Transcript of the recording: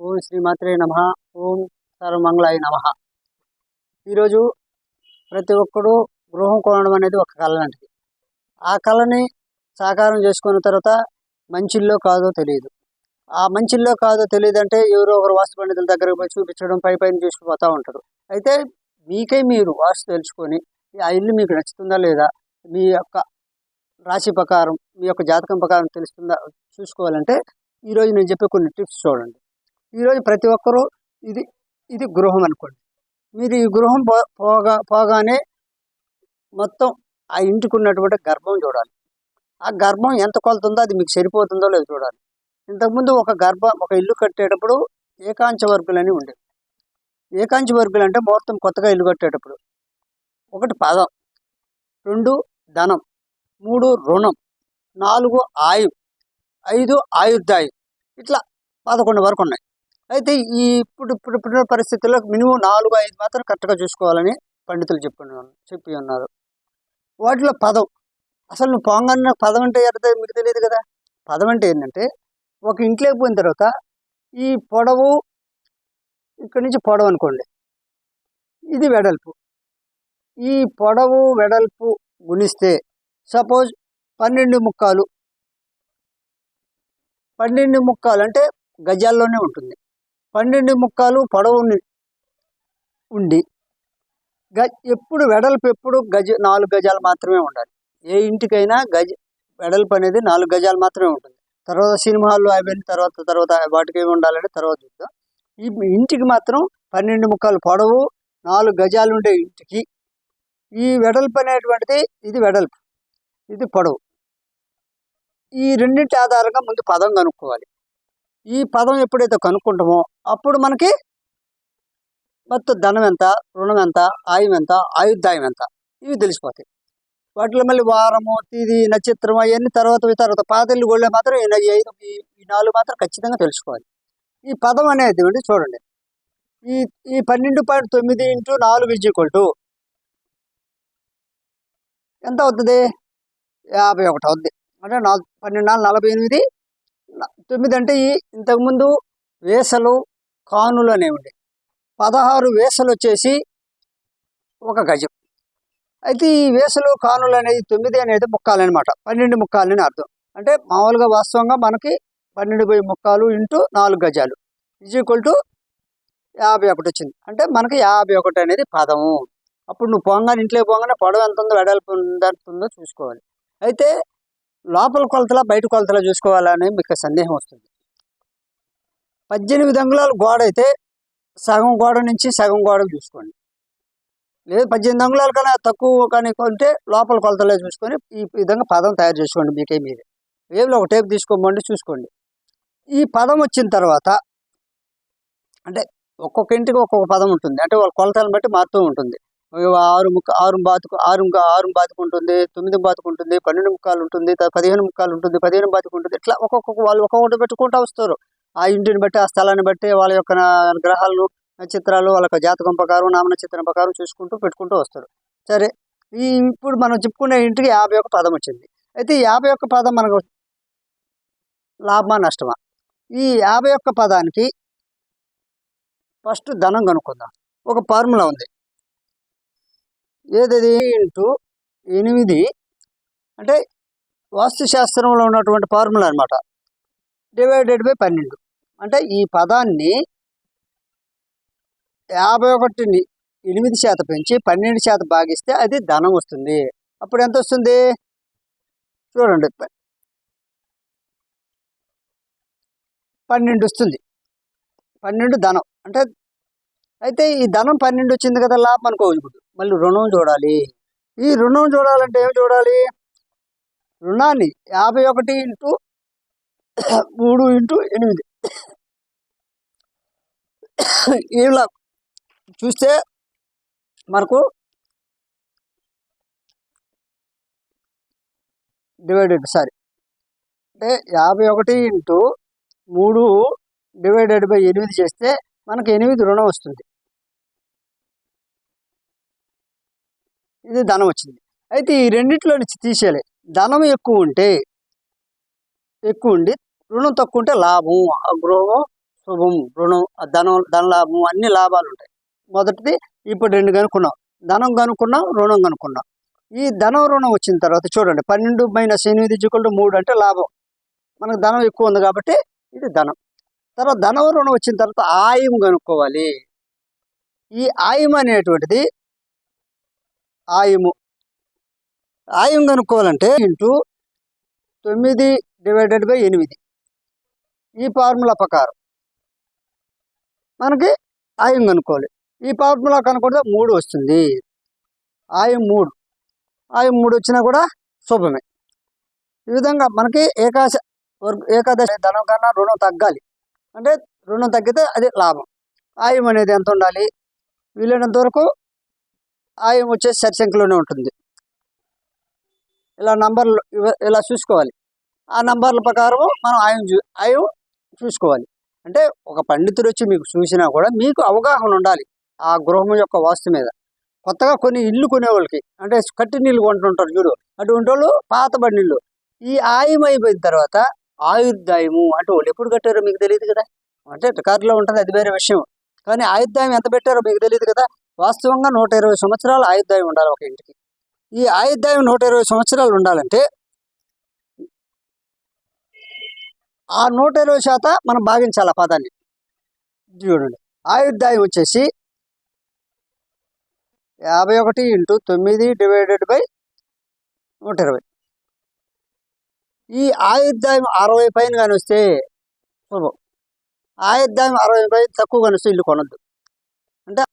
ఓం శ్రీమాత్రే నమ. ఓం సర్వమంగళాయ నమ. ఈరోజు ప్రతి ఒక్కడు గృహం కొనడం అనేది ఒక కళ లాంటిది. ఆ కళని సాకారం చేసుకున్న తర్వాత మంచిల్లో కాదో తెలియదు. ఆ మంచిల్లో కాదో తెలియదు అంటే ఎవరో ఒకరు వాస్తు పండితుల దగ్గరకు పోయి చూపించడం పై పైన చూసుకుపోతూ ఉంటారు. అయితే మీకే మీరు వాస్తు తెలుసుకొని ఆ ఇల్లు మీకు నచ్చుతుందా లేదా మీ యొక్క రాశి ప్రకారం మీ యొక్క జాతకం ప్రకారం తెలుస్తుందా చూసుకోవాలంటే ఈరోజు నేను చెప్పే కొన్ని టిప్స్ చూడండి. ఈరోజు ప్రతి ఒక్కరూ ఇది ఇది గృహం అనుకోండి. మీరు ఈ గృహం పో పోగా పోగానే మొత్తం ఆ ఇంటికి ఉన్నటువంటి గర్భం చూడాలి. ఆ గర్భం ఎంత కొలుతుందో అది మీకు సరిపోతుందో లేదో చూడాలి. ఇంతకుముందు ఒక గర్భ ఒక ఇల్లు కట్టేటప్పుడు ఏకాంచ వర్గులని అని ఉండేవి. ఏకాంచ వర్గులు అంటే ముహూర్తం కొత్తగా ఇల్లు కట్టేటప్పుడు. ఒకటి పదం రెండు ధనం మూడు రుణం నాలుగు ఆయు ఐదు ఆయుర్దాయం. ఇట్లా పదకొండు వరకు ఉన్నాయి. అయితే ఈ ఇప్పుడు ఇప్పుడు ఇప్పుడున్న పరిస్థితుల్లో మినిమం నాలుగు ఐదు మాత్రం కరెక్ట్గా చూసుకోవాలని పండితులు చెప్పి చెప్పి ఉన్నారు. వాటిలో పదం. అసలు నువ్వు పొంగన్న పదం అంటే ఎర్రదే మీకు తెలియదు కదా? పదం అంటే ఏంటంటే ఒక ఇంట్లోకి పోయిన తర్వాత ఈ పొడవు ఇక్కడి నుంచి పొడవు అనుకోండి. ఇది వెడల్పు. ఈ పొడవు వెడల్పు గుణిస్తే సపోజ్ పన్నెండు ముక్కాలు. పన్నెండు ముక్కాలు అంటే గజాల్లోనే ఉంటుంది. పన్నెండు ముక్కాలు పొడవు ఉండి గ ఎప్పుడు వెడల్పు ఎప్పుడు గజ నాలుగు గజాలు మాత్రమే ఉండాలి. ఏ ఇంటికైనా గజ వెడల్పు అనేది నాలుగు గజాలు మాత్రమే ఉంటుంది. తర్వాత సినిమాలు అయిపోయిన తర్వాత తర్వాత వాటికి ఏమి ఉండాలని తర్వాత చూద్దాం. ఈ ఇంటికి మాత్రం పన్నెండు ముక్కలు పొడవు నాలుగు గజాలు ఉండే ఇంటికి ఈ వెడల్పు అనేటువంటిది ఇది వెడల్పు ఇది పొడవు. ఈ రెండింటి ఆధారంగా ముందు పదం కనుక్కోవాలి. ఈ పదం ఎప్పుడైతే కనుక్కుంటామో అప్పుడు మనకి మొత్తం ధనం ఎంత రుణం ఎంత ఆయం ఎంత ఆయుద్ధాయం ఎంత? ఇవి తెలిసిపోతాయి. వాటిలో మళ్ళీ వారము తిది నక్షత్రం అవన్నీ తర్వాత తర్వాత పాతల్లి గోళ్ళే మాత్రం ఈ ఐదు ఈ నాలుగు మాత్రం ఖచ్చితంగా తెలుసుకోవాలి. ఈ పదం అనేది ఏంటి చూడండి. ఈ ఈ పన్నెండు పాయింట్ తొమ్మిది ఇంటూ నాలుగు ఇజ్ ఈక్వల్ టు ఎంత అవుతుంది? యాభై ఒకటి అవుతుంది. అంటే నాలుగు పన్నెండు నాలుగు నలభై ఎనిమిది తొమ్మిది అంటే ఈ ఇంతకుముందు వేసలు కానులు అనేవి ఉండే పదహారు వేసలు వచ్చేసి ఒక గజం. అయితే ఈ వేసలు కానులు అనేది తొమ్మిది అనేది ముక్కాలు అనమాట పన్నెండు ముక్కాలని అర్థం. అంటే మామూలుగా వాస్తవంగా మనకి పన్నెండు పోయి ముక్కాలు ఇంటూ నాలుగు గజాలు. ఈజ్ ఈక్వల్ టు యాభై ఒకటి వచ్చింది. అంటే మనకి యాభై ఒకటి అనేది పదము. అప్పుడు నువ్వు పొంగని ఇంట్లో పొంగానే పొడవు ఎంత ఉందో వెడల్పు ఎంత ఉందో చూసుకోవాలి. అయితే లోపల కొలతలా బయట కొలతలా చూసుకోవాలని మీకు సందేహం వస్తుంది. పద్దెనిమిది అంగుళాలు గోడ అయితే సగం గోడ నుంచి సగం గోడ చూసుకోండి. లేదు పద్దెనిమిది అంగుళాల కన్నా తక్కువ కానీ కొంటే లోపల కొలతలే చూసుకొని ఈ విధంగా పదం తయారు చేసుకోండి మీకే మీదే వేవ్లో ఒక టేప్ తీసుకోమండి చూసుకోండి. ఈ పదం వచ్చిన తర్వాత అంటే ఒక్కొక్క ఇంటికి ఒక్కొక్క పదం ఉంటుంది. అంటే వాళ్ళ కొలతలను బట్టి మారుతూ ఉంటుంది. ఆరు ముక్క ఆరు బాతుకు ఆరు ఆరు బాతుకుంటుంది తొమ్మిది బాతుకుంటుంది పన్నెండు ముక్కలు ఉంటుంది పదిహేను ముక్కలు ఉంటుంది పదిహేను బాతుకుంటుంది ఇట్లా ఒక్కొక్క వాళ్ళు ఒక్కొక్కటి పెట్టుకుంటూ వస్తారు. ఆ ఇంటిని బట్టి ఆ స్థలాన్ని బట్టి వాళ్ళ యొక్క గ్రహాలు గ్రహాలను నక్షత్రాలు వాళ్ళ జాతకం ప్రకారం నామ నక్షత్రం ప్రకారం చూసుకుంటూ పెట్టుకుంటూ వస్తారు. సరే ఈ ఇప్పుడు మనం చెప్పుకునే ఇంటికి యాభై ఒక్క పదం వచ్చింది. అయితే యాభై ఒక్క పదం మనకు లాభమా నష్టమా? ఈ యాభై ఒక్క పదానికి ఫస్ట్ ధనం కనుక్కుందాం. ఒక ఫార్ములా ఉంది. ఏదది? ఇంటూ ఎనిమిది. అంటే వాస్తుశాస్త్రంలో ఉన్నటువంటి ఫార్ములా అనమాట డివైడెడ్ బై పన్నెండు. అంటే ఈ పదాన్ని యాభై ఒకటిని ఎనిమిది శాతం పెంచి పన్నెండు శాతం భాగిస్తే అది ధనం వస్తుంది. అప్పుడు ఎంత వస్తుంది? చూడండి. పన్నెండు వస్తుంది. పన్నెండు ధనం. అంటే అయితే ఈ ధనం పన్నెండు వచ్చింది కదా లాభం అనుకోవచ్చు మళ్ళీ రుణం చూడాలి. ఈ రుణం చూడాలంటే ఏం చూడాలి? రుణాన్ని యాభై ఒకటి ఇంటూ మూడు ఇంటూ ఎనిమిది. ఇలా చూస్తే మనకు డివైడెడ్ సారీ అంటే యాభై ఒకటి ఇంటూ మూడు డివైడెడ్ బై ఎనిమిది చేస్తే మనకు ఎనిమిది రుణం వస్తుంది. ఇది ధనం వచ్చింది. అయితే ఈ రెండిట్లో నుంచి తీసేయాలి. ధనం ఎక్కువ ఉంటే ఎక్కువ ఉండి రుణం తక్కువ ఉంటే లాభం ఆ గృహం శుభం రుణం ధనం ధనలాభం అన్ని లాభాలు ఉంటాయి. మొదటిది ఇప్పుడు రెండు కనుక్కున్నాం. ధనం కనుక్కున్నాం రుణం కనుక్కున్నాం. ఈ ధనం రుణం వచ్చిన తర్వాత చూడండి పన్నెండు మైనస్ ఎనిమిది జిక్కులు మూడు అంటే లాభం. మనకు ధనం ఎక్కువ ఉంది కాబట్టి ఇది ధనం. తర్వాత ధనవరుణం వచ్చిన తర్వాత ఆయం కనుక్కోవాలి. ఈ ఆయం అనేటువంటిది ఆయము. ఆయం కనుక్కోవాలంటే ఇంటూ తొమ్మిది డివైడెడ్ బై ఎనిమిది. ఈ ఫార్ములా ప్రకారం మనకి ఆయం కనుక్కోవాలి. ఈ ఫార్ములా కనుక్కుంటే మూడు వస్తుంది. ఆయం మూడు. ఆయం మూడు వచ్చినా కూడా శుభమే. ఈ విధంగా మనకి ఏకాశ వర్గ ఏకాదశి ధనం కన్నా రుణం తగ్గాలి. అంటే రుణం తగ్గితే అది లాభం. ఆయం అనేది ఎంత ఉండాలి? వీలైనంత వరకు ఆయం వచ్చేసి సరిసంఖ్యలోనే ఉంటుంది. ఇలా నంబర్లు ఇలా చూసుకోవాలి. ఆ నంబర్ల ప్రకారం మనం ఆయం చూ ఆయం చూసుకోవాలి. అంటే ఒక పండితుడు వచ్చి మీకు చూసినా కూడా మీకు అవగాహన ఉండాలి ఆ గృహం యొక్క వాస్తు మీద. కొత్తగా కొన్ని ఇల్లు కొనే వాళ్ళకి అంటే కట్టి నీళ్ళు కొంటుంటారు చూడు అటువంటి వాళ్ళు పాతబడి నీళ్ళు ఈ ఆయం అయిపోయిన తర్వాత ఆయుర్దాయము అంటే వాళ్ళు ఎప్పుడు కట్టారో మీకు తెలియదు కదా? అంటే రికార్డులో ఉంటుంది అది వేరే విషయం. కానీ ఆయుర్దాయం ఎంత పెట్టారో మీకు తెలియదు కదా? వాస్తవంగా నూట ఇరవై సంవత్సరాలు ఆయుర్దాయం ఉండాలి ఒక ఇంటికి. ఈ ఆయుర్దాయం నూట ఇరవై సంవత్సరాలు ఉండాలంటే ఆ నూట ఇరవై శాతం మనం భాగించాలి ఆ పదాన్ని. చూడండి. ఆయుర్దాయం వచ్చేసి యాభై ఒకటి ఇంటూ తొమ్మిది డివైడెడ్ బై నూట ఇరవై. ఈ ఆయుర్దాయం అరవై పైన కానీ వస్తే శుభం ఆయుర్దాయం అరవై పైన తక్కువ కానీ వస్తే ఇల్లు కొనద్దు. అంటే